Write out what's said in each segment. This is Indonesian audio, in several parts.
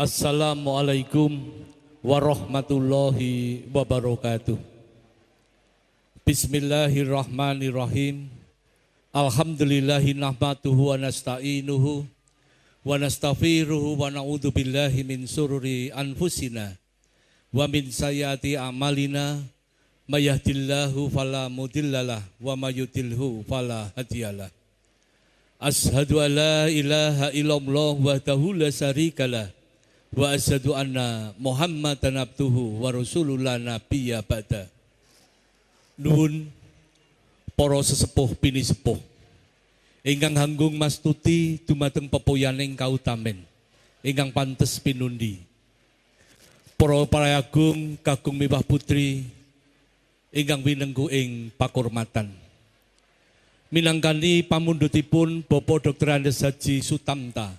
Assalamualaikum warahmatullahi wabarakatuh. Bismillahirrahmanirrahim. Alhamdulillahi nahmatuhu wa nasta'inuhu wa nastaghfiruhu wa na'udzu billahi min sururi anfusina wa min sayyiati a'malina may yahdihillahu fala mudhillalah wa may yudhlilhu fala hadiyalah. Ashhadu an la ilaha illallah wahdahu la syarikalah wa asyhadu anna Muhammadan abduhu wa rasulullah nabiyya ba'da. Nuhun para sesepuh pini sepuh ingkang hanggung mastuti dumateng pepoyaning kautamen ingkang pantes pinundi para parayagung kagung miwah putri ingkang winengku ing pakurmatan minangkani pamundhutipun Bapak Dr. Andes Haji Sutamta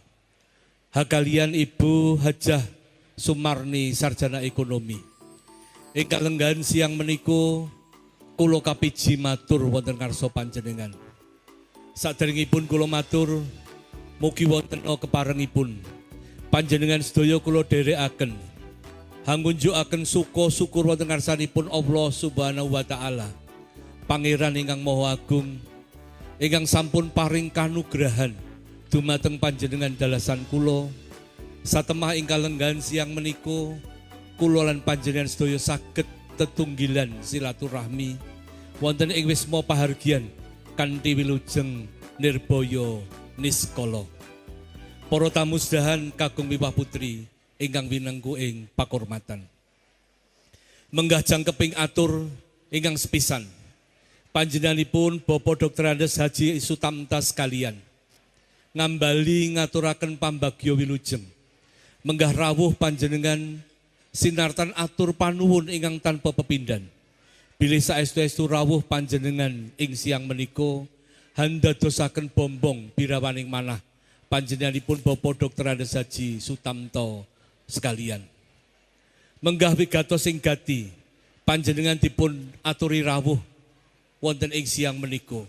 Hakalian Ibu Hajah Sumarni Sarjana Ekonomi ingkang lenggan siang meniku kula kapiji matur wonten karsa panjenengan. Saderengipun kula matur mugi wonten keparengipun panjenengan sedaya kula dherekaken hangunjukaken suka syukur wonten ngarsanipun Allah Subhanahu wa taala. Pangeran ingkang Maha Agung ingkang sampun paring kanugrahan dumateng panjenengan dalasan kula satemah ingkang lenggan siang meniku kula lan panjenengan sedaya saged tetunggilan silaturahmi wonten ing wisma pahargian kanthi wilujeng nirbaya niskala. Para tamu sedahan kagung miwah putri ingkang winengku ing pakurmatan. Menggah jangkeping atur ingkang sepisan. Panjenenganipun Bapak Dr. Andes Haji Sutamta sekalian. Ngambali ngaturaken pambagyo wilujeng. Menggah rawuh panjenengan sinartan atur panuwun ingkang tanpa pepindan Bilih saestu-estu rawuh panjenengan ing siang meniko handa dosaken bombong birawaning manah panjenenganipun Bapak Dr. Andes Haji Sutamto sekalian. Menggah wigato sing gati panjenengan dipun aturi rawuh wonten ing siang meniko.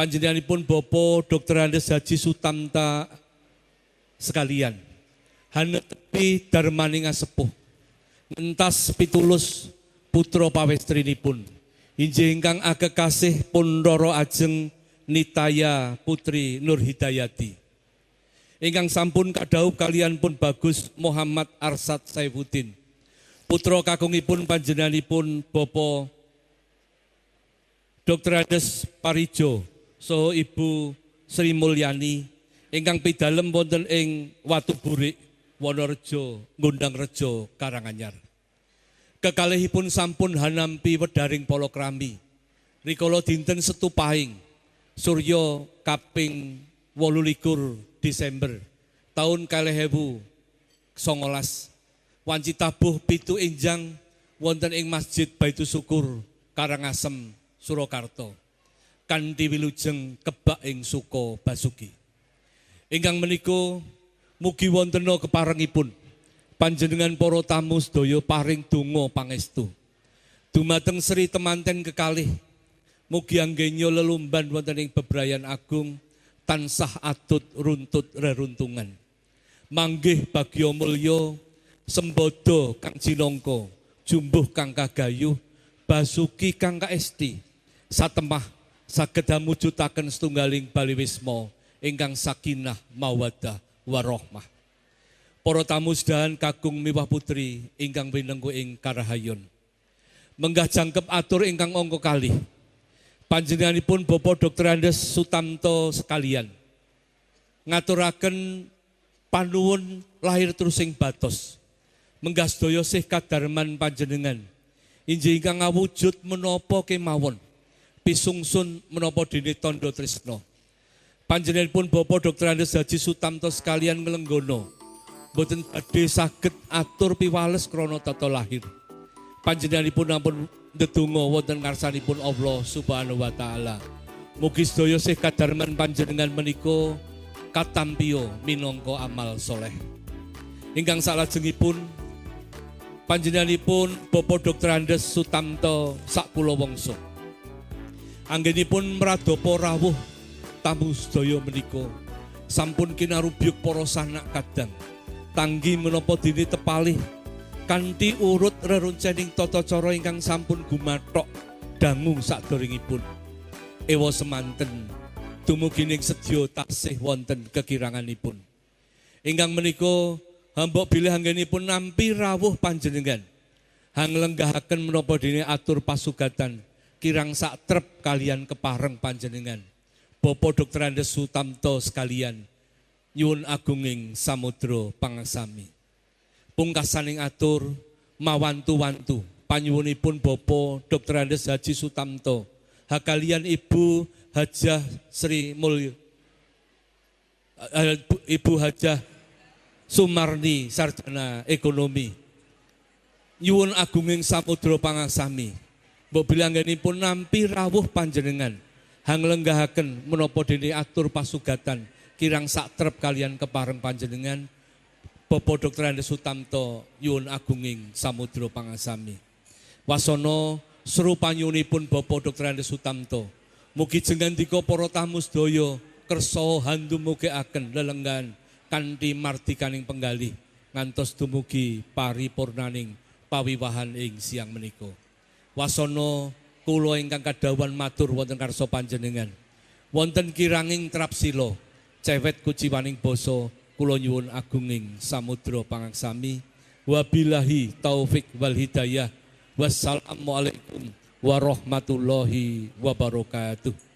Panjenenganipun Bapak Dr. Andes Haji Sutamta sekalian. Hana tepi darmaning sepuh. Entas pitulus putra pawestrinipun injih ingkang agek kasih pundoro ajeng nitaya putri Nur Hidayati ingkang sampun kadaup kalian pun bagus Muhammad Arsad Saifuddin putra kakungipun panjenenganipun Bopo Dr. Ades Parijo so Ibu Sri Mulyani ingkang pidalem wonten ing Watu Burik Wonorejo Ngundang Rejo Karanganyar. Kekalihipun sampun hanampi wedaring polokrami. Rikala dinten setupahing Suryo kaping 28 Desember tahun kalih ewu songolas. Wanci tabuh pitu injang wonten ing Masjid Baitu Syukur Karangasem Surakarta kanthi wilujeng kebak ing suko Basuki ingkang menika mugi wonten keparengipun panjenengan para tamu sedaya paring donga pangestu. Dumateng Sri temanten kekalih mugi anggenya lelumban wonten ing bebrayan agung tansah atut runtut reruntungan. Manggih bagya mulya sembodo kang jinangka, jumbuh kang kagayuh, basuki kang kaesti, satemah saged mujudaken setunggaling baliwisma ingkang sakinah mawaddah warahmah. Para tamu sedahan kagung miwah putri ingkang winengku ing karahayon. Menggah jangkep atur ingkang angka kalih. Panjenenganipun Bapak Dr. Andes Sutamto sekalian. Ngaturaken panuwun lahir terus ing batos. Menggah sedaya sih kadarman panjenengan. Injih ingkang ngawujud menapa kemawon. Pisungsun menapa dene tondo tresna. Panjenenganipun Bapak Dr. Andes Haji Sutamto sekalian ngelenggono boten badhe saged atur piwales krana tata lahir. Panjenenganipun ampun ndedonga wonten ngarsanipun Allah Subhanahu wa taala. Mugi sedaya sih kadarman panjenengan menika katampio minangka amal soleh. Ingkang salajengipun panjenenganipun Bapak Dr. Andes Sutamto Sakpulo Wongso. Anggenipun meradopo rawuh tamu sedaya menika. Sampun kinarubyuk para sanak kadang. Tanggi menapa dene tepalih kanthi urut reruncening tata cara ingkang sampun gumathok dangu saderengipun ewa semanten dumugi ning sedya taksih wonten kekiranganipun. Ingkang menika hamba bilih anggenipun nampi rawuh panjenengan. Hang lenggahaken menapa dene atur pasugatan kirang sak trep kalian kepareng panjenengan Bapak Dr. Andes Sutamto sekalian nyuwun agunging samudra pangasami pungkasaning atur mawantu-wantu panyuwunipun Bapak Dr. Andes Haji Sutamto hakalian Ibu Hajah Sri Mulyo eh, Ibu Hajah Sumarni Sarjana Ekonomi nyuwun agunging samudra pangasami mbok bilanggenipun nampi rawuh panjenengan hang lenggahaken menapa dene atur pasugatan kirang sak trep kalian kepareng panjenengan Bapak Dr. Andes Sutamto Yun Agunging Samudro Pangasami. Wasono seru panyunipun Bapak Dr. Andes Sutamto. Mugi jengandika para tamu sedaya kersa handumugiaken lelenggan kanthi martikaning penggalih ngantos dumugi paripurnaning pawiwahan ing siang menika. Wasono kula ingkang kadawan matur wonten karsa panjenengan. Wonten kiranging trapsila cewet kuciwaning basa kula nyuwun agunging samudra pangaksami wabillahi taufik wal hidayah. Wassalamualaikum warahmatullahi wabarakatuh